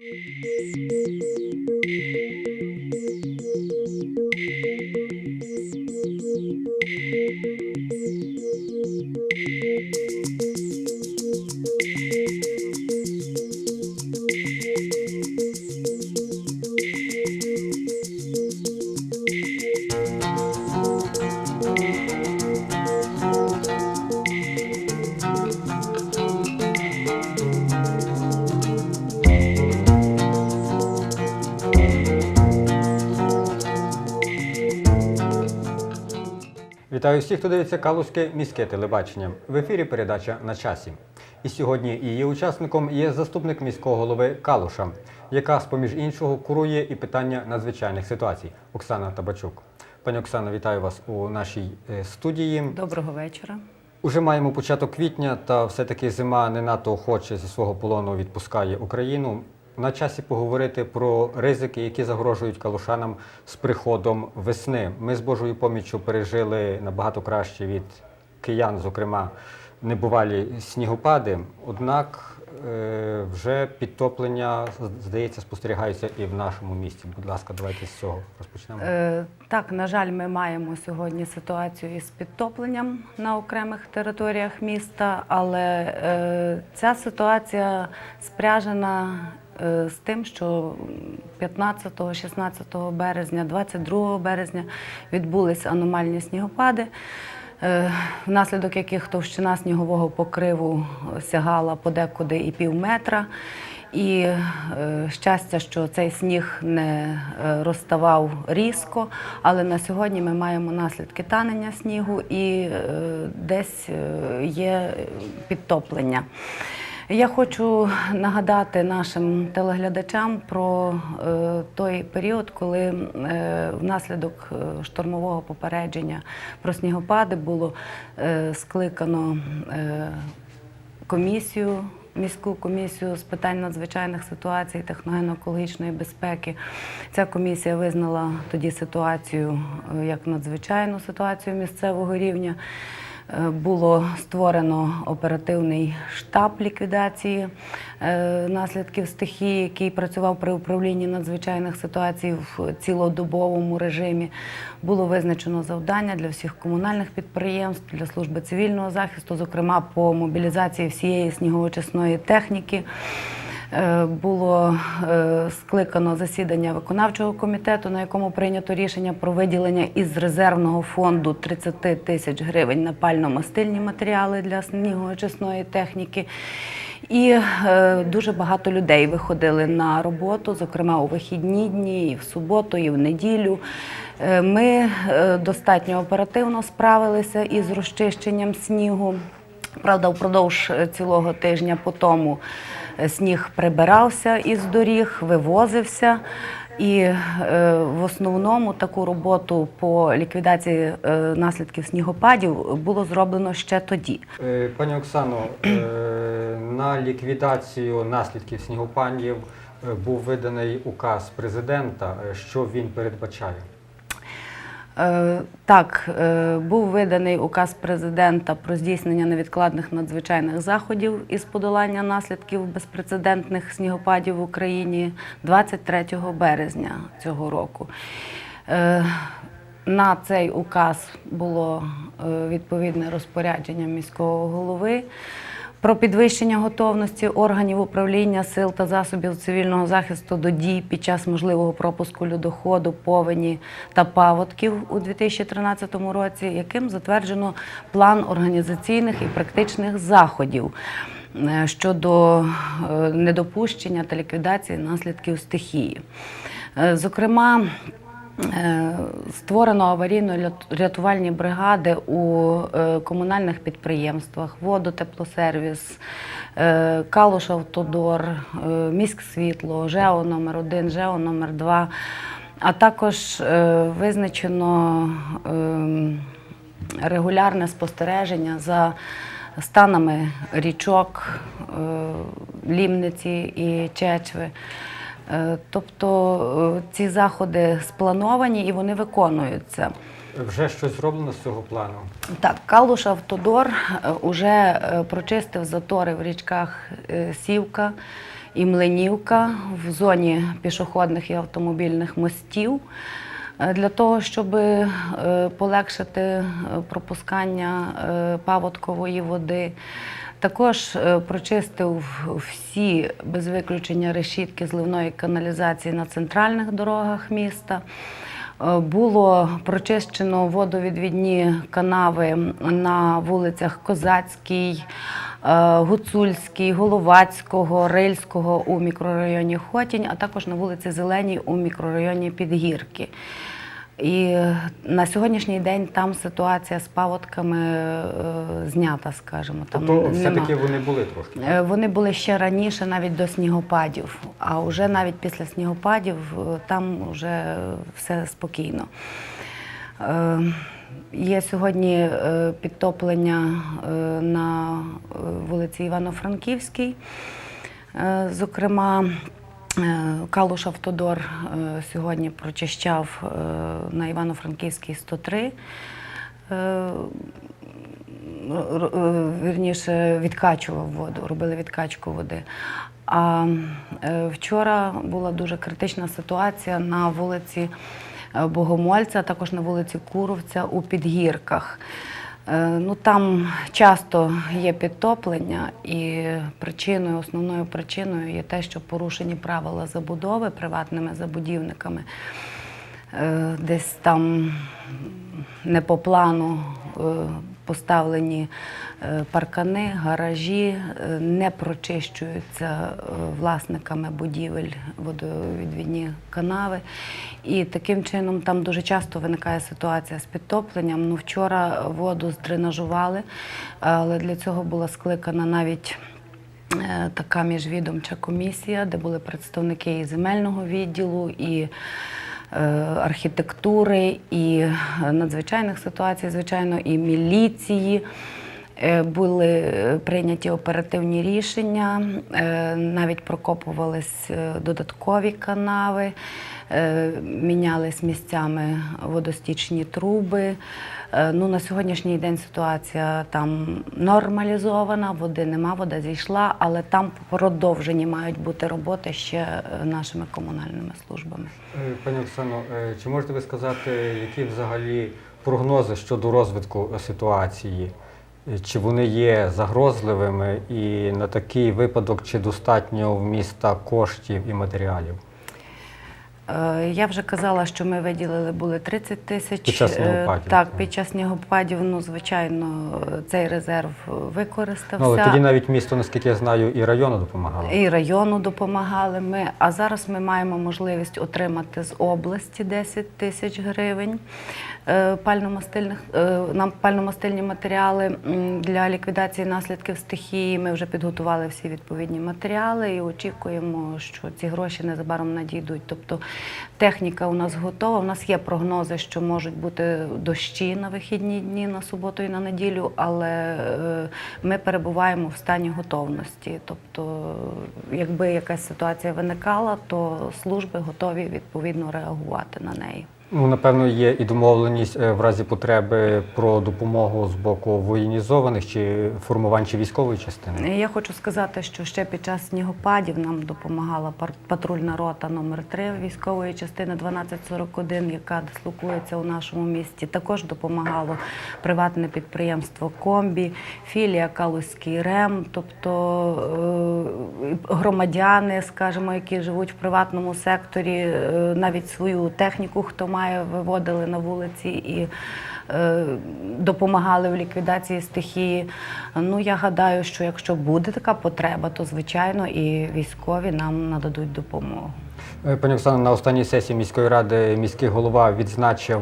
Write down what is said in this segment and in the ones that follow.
Música Вітаю всіх, хто дивиться Калузьке міське телебачення. В ефірі передача на часі. І сьогодні її учасником є заступник міського голови Калуша, яка, з-поміж іншого, курує і питання надзвичайних ситуацій. Оксана Табачук. Пані Оксано, вітаю вас у нашій е, студії. Доброго вечора. Уже маємо початок квітня, та все-таки зима не надто охоче зі свого полону відпускає Україну. На часі поговорити про ризики, які загрожують калушанам з приходом весни. Ми з Божою поміччю пережили набагато краще від киян, зокрема, небувалі снігопади. Однак е, вже підтоплення, здається, спостерігаються і в нашому місті. Будь ласка, давайте з цього розпочнемо. Е, так, на жаль, ми маємо сьогодні ситуацію із підтопленням на окремих територіях міста, але е, ця ситуація спряжена з тим, що 15, 16 березня, 22 березня відбулися аномальні снігопади. е, Внаслідок яких товщина снігового покриву сягала подекуди і пів метра. І е, щастя, що цей сніг не е, розставав різко, але на сьогодні ми маємо наслідки танення снігу і е, десь е, є підтоплення. Я хочу нагадати нашим телеглядачам про е, той період, коли е, внаслідок е, штормового попередження про снігопади було скликано комісію, міську комісію з питань надзвичайних ситуацій, техногенно-екологічної безпеки. Ця комісія визнала тоді ситуацію як надзвичайну ситуацію місцевого рівня. Е, Було створено оперативний штаб ліквідації е, наслідків стихії, який працював при управлінні надзвичайних ситуацій в цілодобовому режимі. Було визначено завдання для всіх комунальних підприємств, для служби цивільного захисту, зокрема по мобілізації всієї сніговочисної техніки. Е, Було е, скликано засідання виконавчого комітету, на якому прийнято рішення про виділення із резервного фонду 30 тисяч гривень на пально-мастильні матеріали для снігоочисної техніки. І е, дуже багато людей виходили на роботу, зокрема у вихідні дні, і в суботу, і в неділю. Е, Ми е, достатньо оперативно справилися із розчищенням снігу. Правда, впродовж е, цілого тижня по тому сніг прибирався із доріг, вивозився. І е, в основному таку роботу по ліквідації е, наслідків снігопадів було зроблено ще тоді. Е, Пані Оксано, на ліквідацію наслідків снігопадів був виданий указ президента. Що він передбачає? Е, Так, е, був виданий указ президента про здійснення невідкладних надзвичайних заходів із подолання наслідків безпрецедентних снігопадів в Україні 23 березня цього року. Е, На цей указ було відповідне розпорядження міського голови про підвищення готовності органів управління сил та засобів цивільного захисту до дій під час можливого пропуску льодоходу, повені та паводків у 2013 році, яким затверджено план організаційних і практичних заходів е, щодо е, недопущення та ліквідації наслідків стихії. Е, Зокрема, Створено аварійно-рятувальні бригади у е, комунальних підприємствах, водотеплосервіс, е, Калуш Автодор, е, Міськсвітло, ЖЕО номер 1 ЖЕО номер 2 а також е, визначено ем, регулярне спостереження за станами річок, е, Лімниці і Чечви. Е, Тобто е, ці заходи сплановані і вони виконуються. Вже щось зроблено з цього плану? Так, Калуш Автодор вже прочистив затори в річках е, Сівка і Млинівка в зоні пішохідних і автомобільних мостів. Е, Для того, щоб е, полегшити е, пропускання е, паводкової води, також е, прочистив всі без виключення решітки зливної каналізації на центральних дорогах міста. Е, Було прочищено водовідвідні канави на вулицях Козацькій, е, Гуцульській, Головацького, Рильського у мікрорайоні Хотінь, а також на вулиці Зеленій у мікрорайоні Підгірки. І на сьогоднішній день там ситуація з паводками е, знята, скажімо. Там Тобто все-таки вони були трошки. Е, Вони були ще раніше, навіть до снігопадів. А вже навіть після снігопадів е, там вже все спокійно. Е, Є сьогодні е, підтоплення е, на е, вулиці Івано-Франківській. Е, Зокрема, е, Калуш Автодор е, сьогодні прочищав е, на Івано-Франківській 103. Е, р- е, вірніше відкачував воду, робили відкачку води. А е, вчора була дуже критична ситуація на вулиці е, Богомольця, а також на вулиці Куровця у Підгірках. Е, Ну, там часто є підтоплення, і причиною, основною причиною є те, що порушені правила забудови приватними забудівниками. Е, Десь там не по плану е, поставлені е, паркани, гаражі, е, не прочищуються е, власниками будівель водовідвідні канави. І таким чином там дуже часто виникає ситуація з підтопленням. Ну, вчора воду здренажували, але для цього була скликана навіть така міжвідомча комісія, де були представники і земельного відділу, і архітектури, і е, надзвичайних ситуацій, звичайно, і міліції. Е, Були е, прийняті оперативні рішення, е, навіть прокопувались е, додаткові канави, е, мінялись місцями водостічні труби. Е, Ну, на сьогоднішній день ситуація там нормалізована, води нема, вода зійшла, але там продовжені мають бути роботи ще е, нашими комунальними службами. Е, Пані Оксано, е, чи можете ви сказати, які взагалі прогнози щодо розвитку е, ситуації? Е, Чи вони є загрозливими і на такий випадок чи достатньо в міста коштів і матеріалів? Е, Я вже казала, що ми виділили були 30 тисяч. Під час Е, снігопадів, Так, під час снігопадів, ну, звичайно, цей резерв використався. Ну, але тоді навіть місто, наскільки я знаю, і району допомагало. І району допомагали ми. А зараз ми маємо можливість отримати з області 10 тисяч гривень е, пальномастильних нам пальномастильні матеріали для ліквідації наслідків стихії. Ми вже підготували всі відповідні матеріали і очікуємо, що ці гроші незабаром надійдуть. Тобто техніка у нас готова. У нас є прогнози, що можуть бути дощі на вихідні дні на суботу і на неділю, але е, ми перебуваємо в стані готовності. Тобто, якби якась ситуація виникала, то служби готові відповідно реагувати на неї. Ну, напевно, є і домовленість е, в разі потреби про допомогу з боку воєнізованих чи формувань чи військової частини. Я хочу сказати, що ще під час снігопадів нам допомагала патрульна рота номер 3 військової частини 1241, яка дислокується у нашому місті. Також допомагало приватне підприємство Комбі, філія Калузький РЕМ, тобто е, громадяни, скажімо, які живуть в приватному секторі, е, навіть свою техніку, хто має, виводили на вулиці і е, допомагали в ліквідації стихії. Ну, я гадаю, що якщо буде така потреба, то звичайно і військові нам нададуть допомогу. Е, Пані Оксана, на останній сесії міської ради міський голова відзначив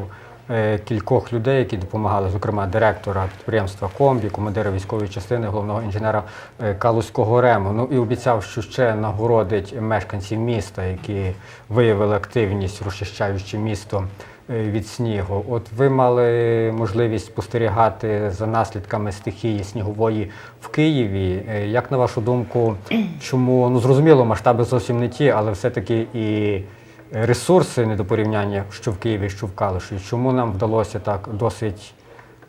кількох людей, які допомагали, зокрема директора підприємства Комбі, командира військової частини, головного інженера е, Калузького рему. Ну і обіцяв, що ще нагородить мешканців міста, які виявили активність, розчищаючи місто е, від снігу. От ви мали можливість спостерігати за наслідками стихії снігової в Києві. Е, Як на вашу думку, чому ну зрозуміло, масштаби зовсім не ті, але все-таки і ресурси не до порівняння, що в Києві, що в Калиші. Чому нам вдалося так досить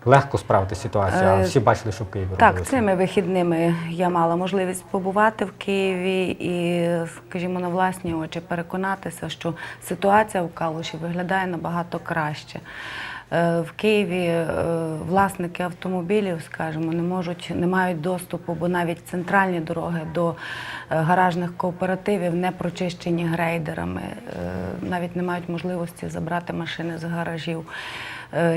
легко справити ситуацію, а Е, всі бачили, що в Києві Так, робилося. цими вихідними я мала можливість побувати в Києві і, скажімо, на власні очі переконатися, що ситуація в Калуші виглядає набагато краще. Е, В Києві е, власники автомобілів, скажімо, не можуть, не мають доступу, бо навіть центральні дороги до е, гаражних кооперативів не прочищені грейдерами, навіть не мають можливості забрати машини з гаражів.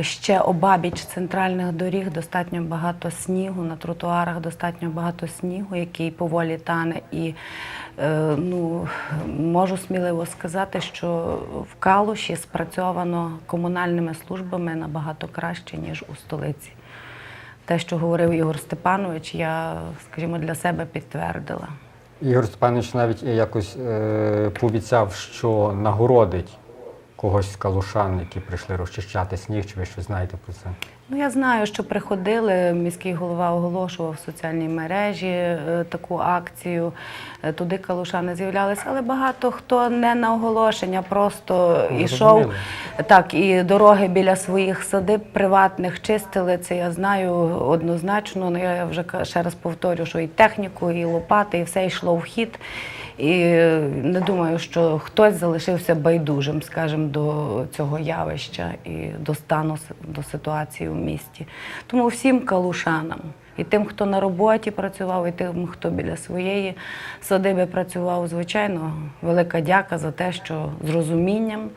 Ще обабіч центральних доріг достатньо багато снігу, на тротуарах достатньо багато снігу, який поволі тане. І ну, можу сміливо сказати, що в Калуші спрацьовано комунальними службами набагато краще, ніж у столиці. Те, що говорив Ігор Степанович, я, скажімо, для себе підтвердила. Ігор Степанович навіть якось е, пообіцяв, що нагородить когось з калушан, які прийшли розчищати сніг, чи ви щось знаєте про це? Ну, я знаю, що приходили, міський голова оголошував в соціальній мережі е, таку акцію. Е, Туди калушани з'являлися, але багато хто не на оголошення, просто Ну, йшов. Так, і дороги біля своїх садиб приватних чистили. Це я знаю однозначно. Ну я вже ще раз повторю, що і техніку, і лопати, і все йшло в хід. І не думаю, що хтось залишився байдужим, скажімо, до цього явища і до стану до ситуації місті. Тому всім калушанам. І тим, хто на роботі працював, і тим, хто біля своєї садиби працював, звичайно, велика дяка за те, що з розумінням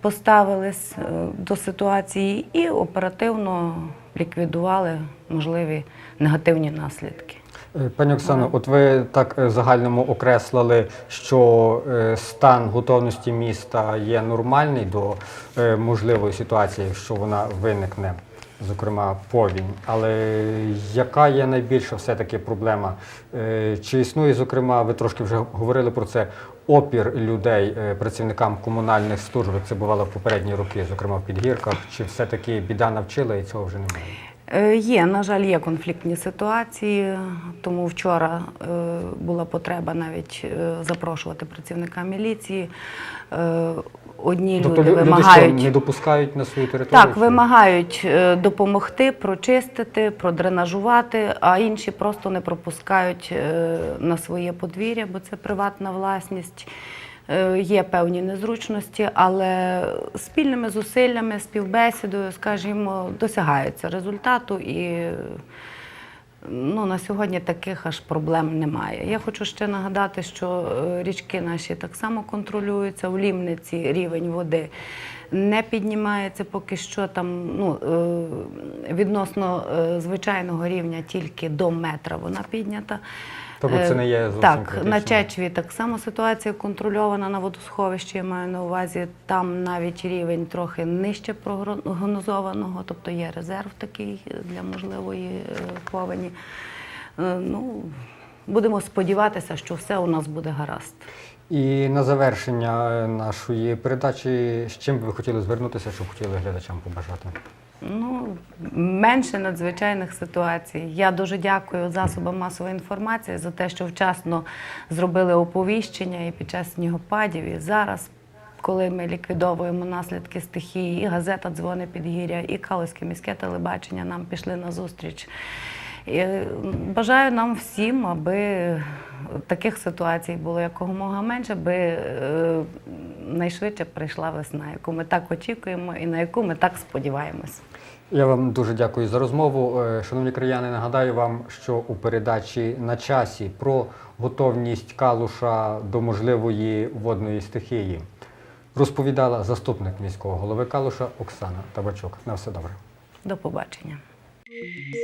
поставились е, до ситуації і оперативно ліквідували можливі негативні наслідки. Е, Пані Оксано, от ви так е, загальному окреслили, що стан готовності міста є нормальний до можливої ситуації, якщо вона виникне, зокрема повінь. Але яка є найбільша все-таки проблема? Е, Чи існує, зокрема, ви трошки вже говорили про це, опір людей, е, працівникам комунальних служб, це бувало в попередні роки, зокрема в підгірках, чи все-таки біда навчила і цього вже немає? Е, Є, на жаль, є конфліктні ситуації, тому вчора була потреба навіть запрошувати працівника міліції. Одні Тобто люди лю- люди що, вимагають. не допускають на свою територію? Так, вимагають е, допомогти, прочистити, продренажувати, а інші просто не пропускають е, на своє подвір'я, бо це приватна власність. Е, Є певні незручності, але спільними зусиллями, співбесідою, скажімо, досягається результату і ну, на сьогодні таких аж проблем немає. Я хочу ще нагадати, що е, річки наші так само контролюються. У Лімниці рівень води не піднімається поки що там ну, е, відносно е, звичайного рівня тільки до метра вона піднята. Тобто це Е, не є зовсім Так, на критично? Чечві так само ситуація контрольована на водосховищі, я маю на увазі. Там навіть рівень трохи нижче прогнозованого, тобто є резерв такий для можливої повені. Ну, будемо сподіватися, що все у нас буде гаразд. І на завершення е, нашої передачі, з чим би ви хотіли звернутися, що хотіли глядачам побажати? Ну, менше надзвичайних ситуацій. Я дуже дякую засобам масової інформації за те, що вчасно зробили оповіщення і під час снігопадів, і зараз. Коли ми ліквідовуємо наслідки стихії, і газета Дзвони Підгір'я, і Калузьке міське телебачення нам пішли на зустріч. І е, бажаю нам всім, аби таких ситуацій було якомога менше, аби е, найшвидше прийшла весна, яку ми так очікуємо і на яку ми так сподіваємось. Я вам дуже дякую за розмову. Е, Шановні краяни, нагадаю вам, що у передачі на часі про готовність Калуша до можливої водної стихії розповідала заступник міського голови Калуша Оксана Табачук. На все добре. До побачення. Música